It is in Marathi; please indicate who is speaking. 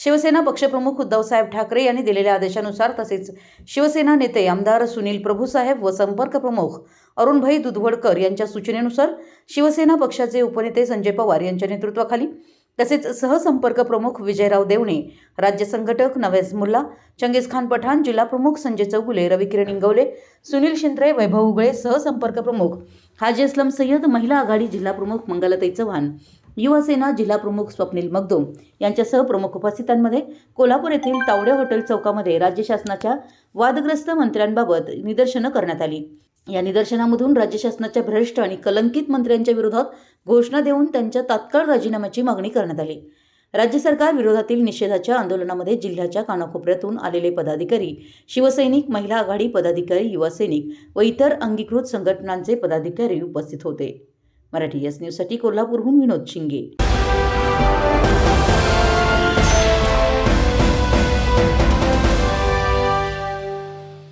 Speaker 1: शिवसेना पक्षप्रमुख उद्धवसाहेब ठाकरे यांनी दिलेल्या आदेशानुसार तसेच शिवसेना नेते आमदार सुनील प्रभूसाहेब व संपर्क प्रमुख अरुणभाई दुधवडकर यांच्या सूचनेनुसार शिवसेना पक्षाचे उपनेते संजय पवार यांच्या नेतृत्वाखाली तसेच सहसंपर्क प्रमुख विजयराव देवणे राज्य संघटक नवेज मुल्ला चंगीस खान पठाण जिल्हा प्रमुख संजय चौगुले रविकिरण इंगवले सुनील शिंद्रे वैभव उगळे सहसंपर्क प्रमुख हाजी असलम सय्यद महिला आघाडी जिल्हा प्रमुख मंगलाताई चव्हाण युवासेना जिल्हा प्रमुख स्वप्नील मगदोम यांच्यासह प्रमुख उपस्थितांमध्ये कोल्हापूर येथील तावडे हॉटेल चौकामध्ये राज्य शासनाच्या वादग्रस्त मंत्र्यांबाबत निदर्शनं करण्यात आली. या निदर्शनामधून राज्य शासनाच्या भ्रष्ट आणि कलंकित मंत्र्यांच्या विरोधात घोषणा देऊन त्यांच्या तात्काळ राजीनाम्याची मागणी करण्यात आली. राज्य सरकार विरोधातील निषेधाच्या आंदोलनामध्ये जिल्ह्याच्या कानाकोपऱ्यातून आलेले पदाधिकारी शिवसैनिक महिला आघाडी पदाधिकारी युवा सैनिक व इतर अंगीकृत संघटनांचे पदाधिकारी उपस्थित होते. मराठी एस न्यूजसाठी कोल्हापूरहून विनोद शिंगे.